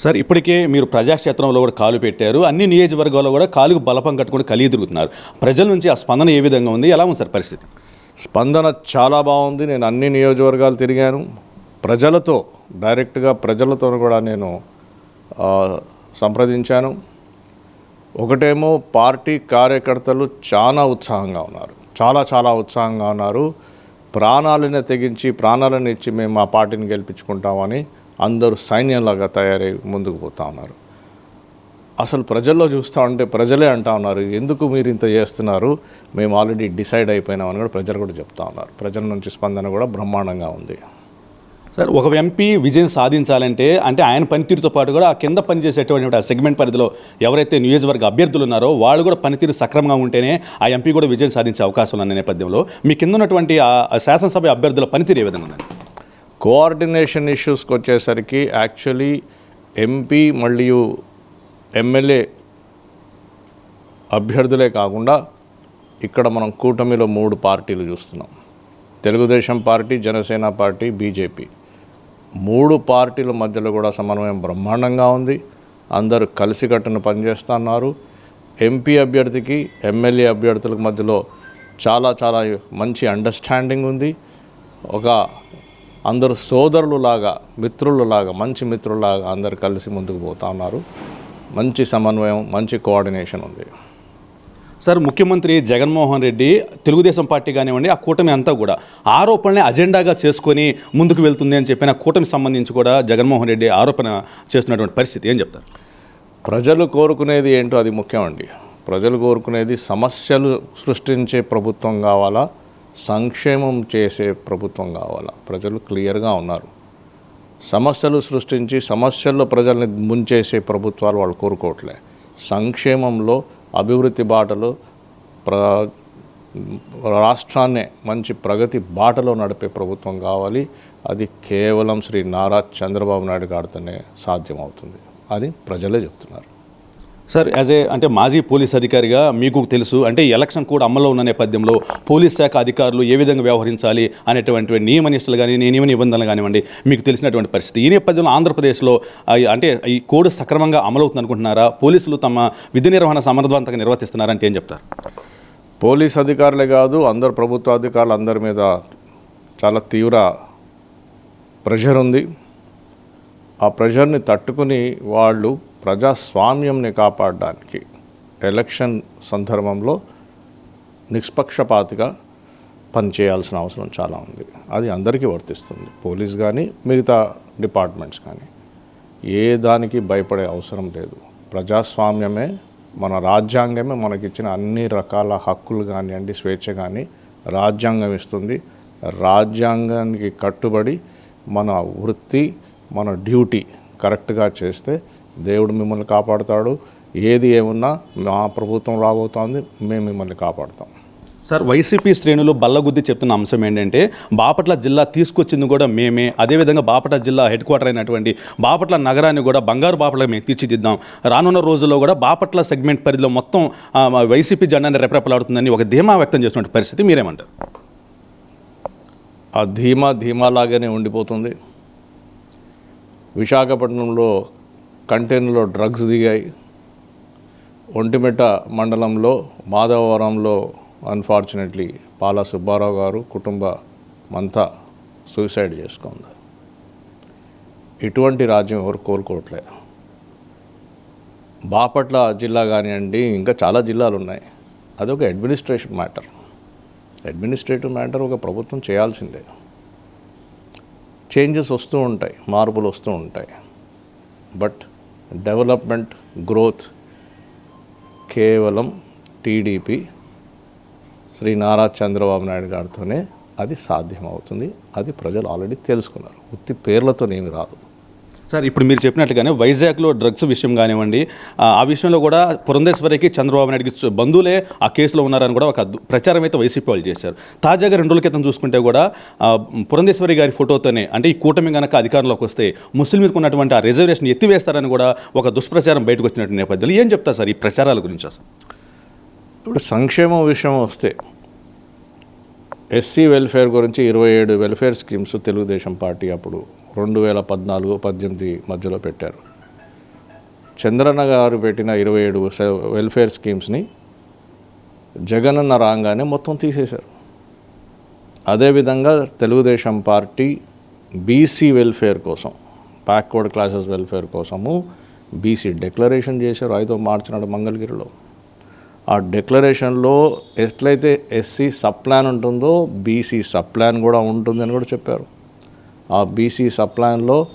Sir ఇప్పటికే మీరు ప్రజాక్షేత్రంలో కూడా కాలు పెట్టారు. అన్ని నియోజకవర్గాల్లో కూడా కాలుకు బలపం కట్టుకుని కలిగి తిరుగుతున్నారు. ప్రజల నుంచి ఆ స్పందన ఏ విధంగా ఉంది? ఎలా ఉంది సార్ పరిస్థితి? స్పందన చాలా బాగుంది. నేను అన్ని నియోజకవర్గాలు తిరిగాను. ప్రజలతో డైరెక్ట్గా ప్రజలతో కూడా నేను సంప్రదించాను. ఒకటేమో పార్టీ కార్యకర్తలు చాలా ఉత్సాహంగా ఉన్నారు. చాలా చాలా ఉత్సాహంగా ఉన్నారు. ప్రాణాలను తెగించి ప్రాణాలను ఇచ్చి మేము మా పార్టీని గెలిపించుకుంటామని అందరూ సైన్యంలాగా తయారై ముందుకు పోతా ఉన్నారు. అసలు ప్రజల్లో చూస్తూ ఉంటే ప్రజలే అంటా ఉన్నారు ఎందుకు మీరు ఇంత చేస్తున్నారు? మేము ఆల్రెడీ డిసైడ్ అయిపోయినామని కూడా ప్రజలు కూడా చెప్తా ఉన్నారు. ప్రజల నుంచి స్పందన కూడా బ్రహ్మాండంగా ఉంది. సార్ ఒక ఎంపీ విజయం సాధించాలంటే అంటే ఆయన పనితీరుతో పాటు కూడా ఆ కింద పనిచేసేటువంటి ఆ సెగ్మెంట్ పరిధిలో ఎవరైతే నియోజకవర్గ అభ్యర్థులు ఉన్నారో వాళ్ళు కూడా పనితీరు సక్రమంగా ఉంటేనే ఆ ఎంపీ కూడా విజయం సాధించే అవకాశం ఉన్న నేపథ్యంలో. మీ కింద ఉన్నటువంటి ఆ ఆ శాసనసభ అభ్యర్థుల పనితీరు ఏ విధంగా ఉందండి? కోఆర్డినేషన్ ఇష్యూస్కి వచ్చేసరికి యాక్చువల్లీ ఎంపీ మరియు ఎమ్మెల్యే అభ్యర్థులే కాకుండా ఇక్కడ మనం కూటమిలో మూడు పార్టీలు చూస్తున్నాం. Telugu Desam party Janasena party BJP. మూడు పార్టీల మధ్యలో కూడా సమన్వయం బ్రహ్మాండంగా ఉంది. అందరూ కలిసికట్టును పనిచేస్తున్నారు. ఎంపీ అభ్యర్థికి ఎమ్మెల్యే అభ్యర్థుల మధ్యలో చాలా చాలా మంచి అండర్స్టాండింగ్ ఉంది. ఒక అందరూ సోదరులులాగా మిత్రులలాగా మంచి మిత్రులాగా అందరు కలిసి ముందుకు పోతా ఉన్నారు. మంచి సమన్వయం మంచి కోఆర్డినేషన్ ఉంది. సార్ ముఖ్యమంత్రి జగన్మోహన్ రెడ్డి తెలుగుదేశం పార్టీ కానివ్వండి ఆ కూటమి అంతా కూడా ఆరోపణలే అజెండాగా చేసుకొని ముందుకు వెళ్తుంది అని చెప్పిన కూటమి సంబంధించి కూడా జగన్మోహన్ రెడ్డి ఆరోపణ చేస్తున్నటువంటి పరిస్థితి. ఏం చెప్తారు? ప్రజలు కోరుకునేది ఏంటో అది ముఖ్యం అండి. ప్రజలు కోరుకునేది సమస్యలు సృష్టించే ప్రభుత్వం కావాలా? సంక్షేమం చేసే ప్రభుత్వం కావాలా. ప్రజలు క్లియర్గా ఉన్నారు. సమస్యలు సృష్టించి సమస్యల్లో ప్రజల్ని ముంచేసే ప్రభుత్వాలు వాళ్ళు కోరుకోవట్లే. సంక్షేమంలో అభివృద్ధి బాటలో ప్ర రాష్ట్రాన్నే మంచి ప్రగతి బాటలో నడిపే ప్రభుత్వం కావాలి. అది కేవలం శ్రీ నారా చంద్రబాబు నాయుడు గారితోనే సాధ్యమవుతుంది. అది ప్రజలే చెప్తున్నారు. సార్ యాజ్ ఏ అంటే మాజీ పోలీస్ అధికారిగా మీకు తెలుసు అంటే ఎలక్షన్ కూడా అమల్లో ఉన్న నేపథ్యంలో పోలీస్ శాఖ అధికారులు ఏ విధంగా వ్యవహరించాలి అనేటువంటి నియమ నిష్టలు కానీ నియమ నిబంధనలు కానివ్వండి మీకు తెలిసినటువంటి పరిస్థితి. ఈ నేపథ్యంలో ఆంధ్రప్రదేశ్లో అంటే ఈ కోడ్ సక్రమంగా అమలవుతుంది అనుకుంటున్నారా పోలీసులు తమ విధి నిర్వహణ సమర్థవంతంగా నిర్వర్తిస్తున్నారంటే ఏం చెప్తారు? పోలీస్ అధికారులే కాదు అందరు ప్రభుత్వ అధికారులు అందరి మీద చాలా తీవ్ర ప్రెషర్ ఉంది. ఆ ప్రెషర్ని తట్టుకుని వాళ్ళు ప్రజాస్వామ్యంని కాపాడడానికి ఎలక్షన్ సందర్భంలో నిష్పక్షపాతిగా పనిచేయాల్సిన అవసరం చాలా ఉంది. అది అందరికీ వర్తిస్తుంది. పోలీస్ కానీ మిగతా డిపార్ట్మెంట్స్ కానీ ఏ దానికి భయపడే అవసరం లేదు. ప్రజాస్వామ్యమే మన రాజ్యాంగమే మనకిచ్చిన అన్ని రకాల హక్కులు కానివ్వండి స్వేచ్ఛ కానీ రాజ్యాంగం ఇస్తుంది. రాజ్యాంగానికి కట్టుబడి మన వృత్తి మన డ్యూటీ కరెక్ట్గా చేస్తే దేవుడు మిమ్మల్ని కాపాడుతాడు. ఏది ఏమున్నా మా ప్రభుత్వం రాబోతోంది మేము మిమ్మల్ని కాపాడుతాం. సార్ వైసీపీ శ్రేణులు బల్లగుద్ది చెప్తున్న అంశం ఏంటంటే బాపట్ల జిల్లా తీసుకొచ్చింది కూడా మేమే. అదేవిధంగా బాపట్ల జిల్లా హెడ్ క్వార్టర్ అయినటువంటి బాపట్ల నగరాన్ని కూడా బంగారు బాపట్ల మేము తీర్చిదిద్దాం. రానున్న రోజుల్లో కూడా బాపట్ల సెగ్మెంట్ పరిధిలో మొత్తం వైసీపీ జెండాని రెపరెపలాడుతుందని ఒక ధీమా వ్యక్తం చేస్తున్న పరిస్థితి మీరేమంటారు? ఆ ధీమా ధీమాలాగానే ఉండిపోతుంది. విశాఖపట్నంలో కంటైనర్లో డ్రగ్స్ దిగాయి. ఒంటిమిట్ట మండలంలో మాధవవరంలో అన్ఫార్చునేట్లీ పాల సుబ్బారావు గారు కుటుంబం అంతా సూసైడ్ చేసుకుంది. ఇటువంటి రాజ్యం ఎవరు కోరుకోవట్లే. బాపట్ల జిల్లా కానివ్వండి ఇంకా చాలా జిల్లాలు ఉన్నాయి అదొక అడ్మినిస్ట్రేషన్ మ్యాటర్ అడ్మినిస్ట్రేటివ్ మ్యాటర్ ఒక ప్రభుత్వం చేయాల్సిందే. చేంజెస్ వస్తూ ఉంటాయి మార్పులు వస్తూ ఉంటాయి. బట్ డెవలప్మెంట్ గ్రోత్ కేవలం టీడీపీ శ్రీ నారా చంద్రబాబు నాయుడు గారితోనే అది సాధ్యమవుతుంది. అది ప్రజలు ఆల్రెడీ తెలుసుకున్నారు. ఉత్తి పేర్లతోనేమి రాదు. సార్ ఇప్పుడు మీరు చెప్పినట్టుగానే వైజాగ్లో డ్రగ్స్ విషయం కానివ్వండి ఆ విషయంలో కూడా పురంధేశ్వరికి చంద్రబాబు నాయుడికి బంధువులే ఆ కేసులో ఉన్నారని కూడా ఒక ప్రచారం అయితే వైసీపీ వాళ్ళు చేశారు. తాజాగా రెండు రోజుల క్రితం చూసుకుంటే కూడా పురంధేశ్వరి గారి ఫోటోతోనే అంటే ఈ కూటమి కనుక అధికారంలోకి వస్తే ముస్లింలకు ఉన్నటువంటి ఆ రిజర్వేషన్ ఎత్తివేస్తారని కూడా ఒక దుష్ప్రచారం బయటకు వచ్చినట్టు నేపథ్యంలో ఏం చెప్తారు సార్ ఈ ప్రచారాల గురించి అసలు? ఇప్పుడు సంక్షేమం విషయం వస్తే ఎస్సీ వెల్ఫేర్ గురించి ఇరవై ఏడు వెల్ఫేర్ స్కీమ్స్ తెలుగుదేశం పార్టీ అప్పుడు రెండు వేల పద్నాలుగు పద్దెనిమిది మధ్యలో పెట్టారు. చంద్రన్న గారు పెట్టిన ఇరవై ఏడు వెల్ఫేర్ స్కీమ్స్ని జగనన్న రాగానే మొత్తం తీసేశారు. అదేవిధంగా తెలుగుదేశం పార్టీ బీసీ వెల్ఫేర్ కోసం బ్యాక్వర్డ్ క్లాసెస్ వెల్ఫేర్ కోసము బీసీ డిక్లరేషన్ చేశారు ఐదో మార్చి నాడు మంగళగిరిలో. ఆ డిక్లరేషన్లో ఎట్లయితే ఎస్సీ సబ్ ప్లాన్ ఉంటుందో బీసీ సబ్ ప్లాన్ కూడా అని కూడా చెప్పారు. ఆ బీసీ సప్లాన్లో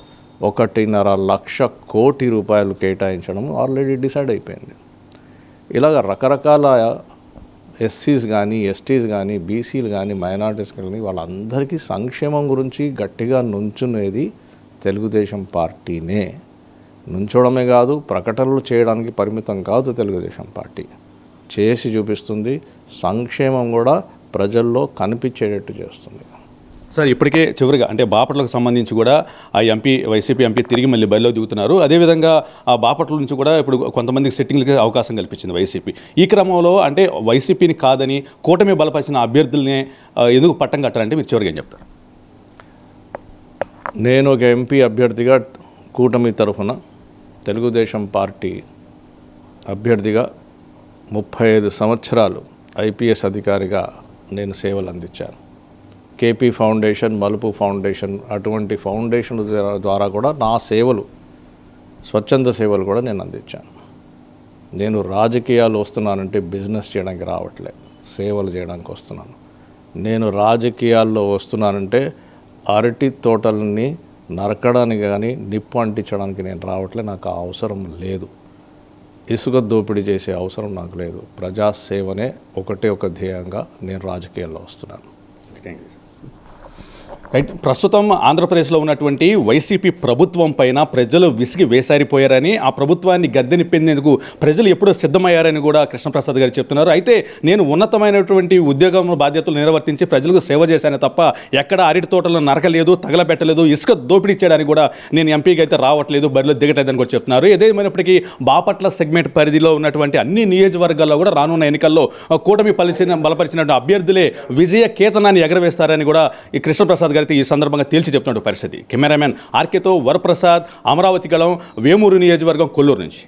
ఒకటిన్నర లక్ష కోటి రూపాయలు కేటాయించడం ఆల్రెడీ డిసైడ్ అయిపోయింది. ఇలాగ రకరకాల ఎస్సీస్ కానీ ఎస్టీస్ కానీ బీసీలు కానీ మైనార్టీస్ కానీ వాళ్ళందరికీ సంక్షేమం గురించి గట్టిగా నుంచునేది తెలుగుదేశం పార్టీనే. నుంచోడమే కాదు ప్రకటనలు చేయడానికి పరిమితం కాదు తెలుగుదేశం పార్టీ. చేసి చూపిస్తుంది సంక్షేమం కూడా ప్రజల్లో కనిపించేటట్టు చేస్తుంది. సార్ ఇప్పటికే చివరిగా అంటే బాపట్లకు సంబంధించి కూడా ఆ ఎంపీ వైసీపీ ఎంపీ తిరిగి మళ్ళీ బరిలో దిగుతున్నారు. అదేవిధంగా ఆ బాపట్ల నుంచి కూడా ఇప్పుడు కొంతమందికి సెట్టింగ్లకి అవకాశం కల్పించింది వైసీపీ. ఈ క్రమంలో అంటే వైసీపీని కాదని కూటమి బలపరిచిన అభ్యర్థులనే ఎందుకు పట్టం కట్టారంటే మీరు చివరిగా ఏం చెప్తారు? నేను ఒక ఎంపీ అభ్యర్థిగా కూటమి తరఫున తెలుగుదేశం పార్టీ అభ్యర్థిగా ముప్పై ఐదు సంవత్సరాలు ఐపీఎస్ అధికారిగా నేను సేవలు అందించాను. కేపీ ఫౌండేషన్ మలుపు ఫౌండేషన్ అటువంటి ఫౌండేషన్ ద్వారా- కూడా నా సేవలు స్వచ్ఛంద సేవలు కూడా నేను అందించాను. నేను రాజకీయాలు వస్తున్నానంటే బిజినెస్ చేయడానికి రావట్లే సేవలు చేయడానికి వస్తున్నాను. నేను రాజకీయాల్లో వస్తున్నానంటే అరటి తోటలని నరకడానికి కానీ నిప్పు అంటించడానికి నేను రావట్లే నాకు అవసరం లేదు. ఇసుక దోపిడీ చేసే అవసరం నాకు లేదు. ప్రజాసేవనే ఒకటే ఒక ధ్యేయంగా నేను రాజకీయాల్లో వస్తున్నాను. రైట్. ప్రస్తుతం ఆంధ్రప్రదేశ్లో ఉన్నటువంటి వైసీపీ ప్రభుత్వం పైన ప్రజలు విసిగి వేసారిపోయారని ఆ ప్రభుత్వాన్ని గద్దెనిప్పేందుకు ప్రజలు ఎప్పుడో సిద్ధమయ్యారని కూడా కృష్ణప్రసాద్ గారు చెప్తున్నారు. అయితే నేను ఉన్నతమైనటువంటి ఉద్యోగం బాధ్యతలు నిర్వర్తించి ప్రజలకు సేవ చేశాను తప్ప ఎక్కడ అరటి తోటలను నరకలేదు తగలబెట్టలేదు ఇసుక దోపిడీ చేయడానికి కూడా నేను ఎంపీగా అయితే రావట్లేదు బరిలో దిగటలేదని కూడా చెప్తున్నారు. ఏదేమైనప్పటికీ బాపట్ల సెగ్మెంట్ పరిధిలో ఉన్నటువంటి అన్ని నియోజకవర్గాల్లో కూడా రానున్న ఎన్నికల్లో కూటమి పలిచిన బలపరిచినటువంటి అభ్యర్థులే విజయ కేతనాన్ని ఎగరవేస్తారని కూడా ఈ కృష్ణప్రసాద్ గారు అయితే ఈ సందర్భంగా తేల్చి చెప్తున్నాడు పరిస్థితి. కెమెరామెన్ ఆర్కేతో వరప్రసాద్ అమరావతి గళం వేమూరు నియోజకవర్గం కొల్లూరు నుంచి.